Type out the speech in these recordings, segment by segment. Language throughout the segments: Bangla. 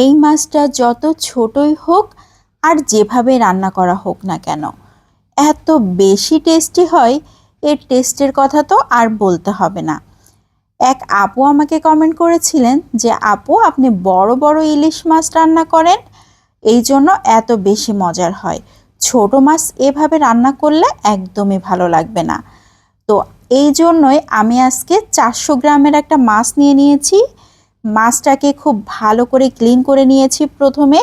এই মাছটা যত ছোটই হোক আর যেভাবে রান্না করা হোক না কেন, এত বেশি টেস্টি হয়, এর টেস্টের কথা তো আর বলতে হবে না। এক আপু আমাকে কমেন্ট করেছিলেন যে, আপু, আপনি বড় বড় ইলিশ মাছ রান্না করেন, এই জন্য এত বেশি মজার হয়। ছোট মাছ এভাবে রান্না করলে একদমই ভালো লাগবে না। তো এই জন্যই আমি আজকে চারশো গ্রামের একটা মাছ নিয়ে নিয়েছি। মাছটাকে খুব ভালো করে ক্লিন করে নিয়েছি প্রথমে।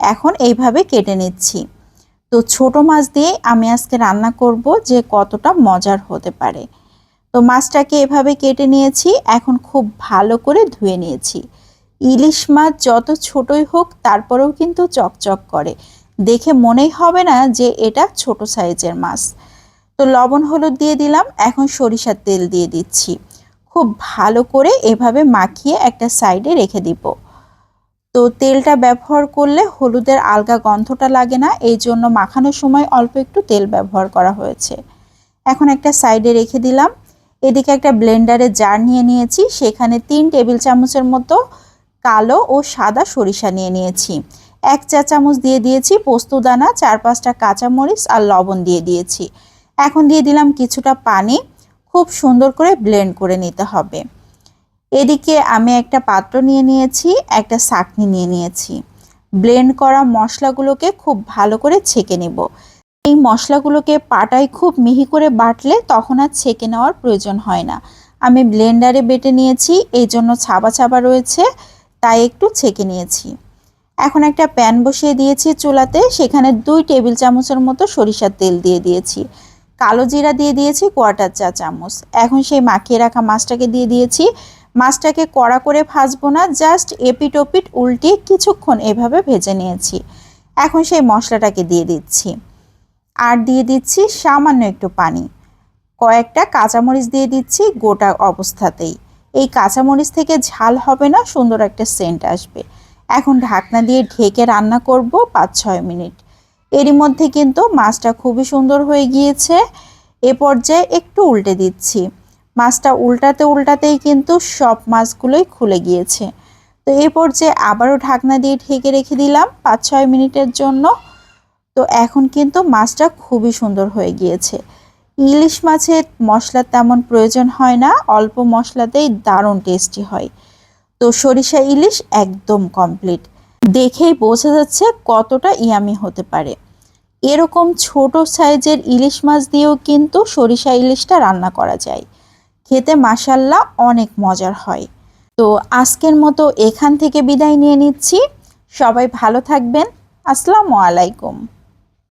এখন এইভাবে কেটে নিচ্ছি। তো ছোট মাছ দিয়ে আমি আজকে রান্না করব যে কতটা মজার হতে পারে। তো মাছটাকে এভাবে কেটে নিয়েছি, এখন খুব ভালো করে ধুয়ে নিয়েছি। ইলিশ মাছ যত ছোটই হোক, তারপরেও কিন্তু চকচক করে। দেখে মনেই হবে না যে এটা ছোট সাইজের মাছ। তো লবণ হলুদ দিয়ে দিলাম, এখন সরিষার তেল দিয়ে দিচ্ছি। খুব ভালো করে এভাবে মাখিয়ে একটা সাইডে রেখে দিব। তো তেলটা ব্যবহার করলে হলুদের আলগা গন্ধটা লাগে না, এই জন্য মাখানোর সময় অল্প একটু তেল ব্যবহার করা হয়েছে। এখন একটা সাইডে রেখে দিলাম। এদিকে একটা ব্লেন্ডারে জার নিয়ে নিয়েছি, সেখানে তিন টেবিল চামচের মতো কালো ও সাদা সরিষা নিয়ে নিয়েছি। এক চা চামচ দিয়ে দিয়েছি পোস্তদানা চার পাঁচটা কাঁচামরিচ আর লবণ দিয়ে দিয়েছি। এখন দিয়ে দিলাম কিছুটা পানি। খুব সুন্দর করে ব্লেন্ড করে নিতে হবে। এদিকে আমি একটা পাত্র নিয়ে নিয়েছি, একটা চাকনি নিয়ে নিয়েছি। ব্লেন্ড করা মশলাগুলোকে খুব ভালো করে ছেঁকে নেব। এই মশলাগুলোকে পাটায় খুব মিহি করে বাটলে তখন আর ছেঁকে নেওয়ার প্রয়োজন হয় না। আমি ব্লেন্ডারে বেটে নিয়েছি, এই জন্য ছাবা ছাবা রয়েছে, তাই একটু ছেঁকে নিয়েছি। এখন একটা প্যান বসিয়ে দিয়েছি চুলাতে, সেখানে দুই টেবিল চামচের মতো সরিষার তেল দিয়ে দিয়েছি। কালো জিরা দিয়ে দিয়েছি কোয়াটার চা চামচ। এখন সেই মাখিয়ে রাখা মাছটাকে দিয়ে দিয়েছি। মাছটাকে কড়া করে ভাজবো না, জাস্ট এপিট ওপিট উল্টিয়ে কিছুক্ষণ এভাবে ভেজে নিয়েছি। এখন সেই মশলাটাকে দিয়ে দিচ্ছি। আর দিয়ে দিচ্ছি সামান্য একটু পানি। কয়েকটা কাঁচামরিচ দিয়ে দিচ্ছি গোটা অবস্থাতেই। এই কাঁচামরিচ থেকে ঝাল হবে না, সুন্দর একটা সেন্ট আসবে। এখন ঢাকনা দিয়ে ঢেকে রান্না করব পাঁচ ছয় মিনিট। এরই মধ্যে কিন্তু মাছটা খুবই সুন্দর হয়ে গিয়েছে। এ পর্যায়ে একটু উল্টে দিচ্ছি। মাছটা উল্টাতে উল্টাতেই কিন্তু সব মাছগুলোই খুলে গিয়েছে। তো এই পর্যায়ে আবারও ঢাকনা দিয়ে ঢেকে রেখে দিলাম পাঁচ ছয় মিনিটের জন্য। তো এখন কিন্তু মাছটা খুবই সুন্দর হয়ে গিয়েছে। ইলিশ মাছের মশলার তেমন প্রয়োজন হয় না, অল্প মশলাতেই দারুণ টেস্টি হয়। তো সরিষা ইলিশ একদম কমপ্লিট দেখেই বোঝা যাচ্ছে কতটা ইয়ামি হতে পারে। এরকম ছোট সাইজের ইলিশ মাছ দিয়েও কিন্তু সরিষা ইলিশটা রান্না করা যায়। খেতে মাসাল্লা অনেক মজার হয়। তো আজকের মতো এখান থেকে বিদায় নিয়ে নিচ্ছি। সবাই ভালো থাকবেন। আসসালামু আলাইকুম।